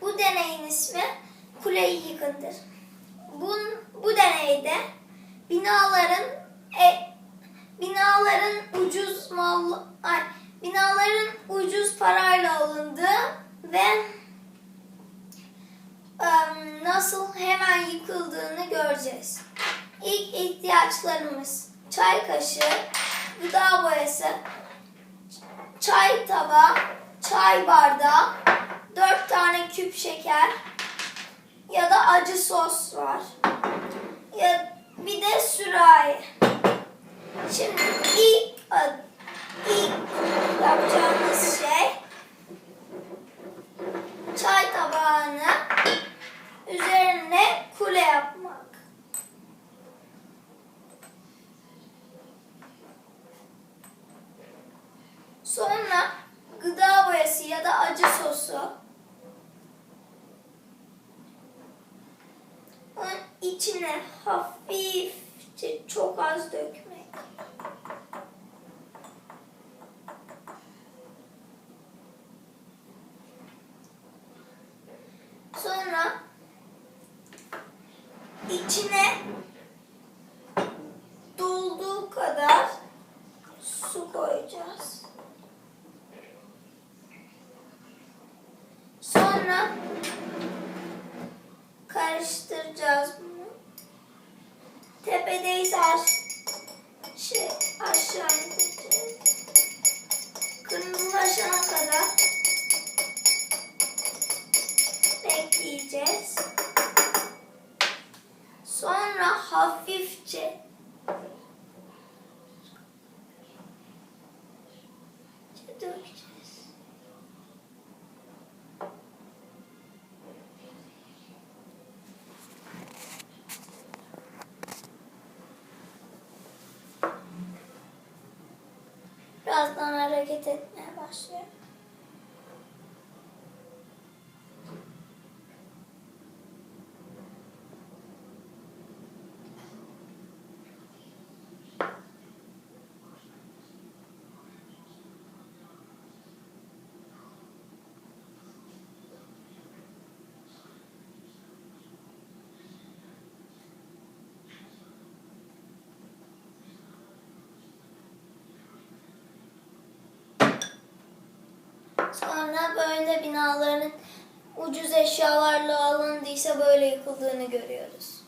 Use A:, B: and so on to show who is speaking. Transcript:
A: Bu deneyin ismi kuleyi yıkındır. Bu, bu deneyde binaların e, binaların ucuz mal ay, binaların ucuz parayla alındığı ve em, nasıl hemen yıkıldığını göreceğiz. İlk ihtiyaçlarımız çay kaşığı, gıda boyası, çay tabağı, çay bardağı, tane küp şeker ya da acı sos var. Ya bir de sürahi. Şimdi ilk, ilk yapacağımız şey çay tabağını üzerine kule yapmak. Sonra gıda boyası ya da acı sosu onun içine hafifçe çok az dökmek. Sonra içine dolduğu kadar su koyacağız. Sonra karıştıracağız bunu. Tepedeyse aş şey aşağı indireceğiz. Kırmızılaşana kadar bekleyeceğiz. Sonra hafifçe dökeceğiz. Birazdan hareket etmeye başlıyor. Sonra böyle binaların ucuz eşyalarla alındıysa böyle yıkıldığını görüyoruz.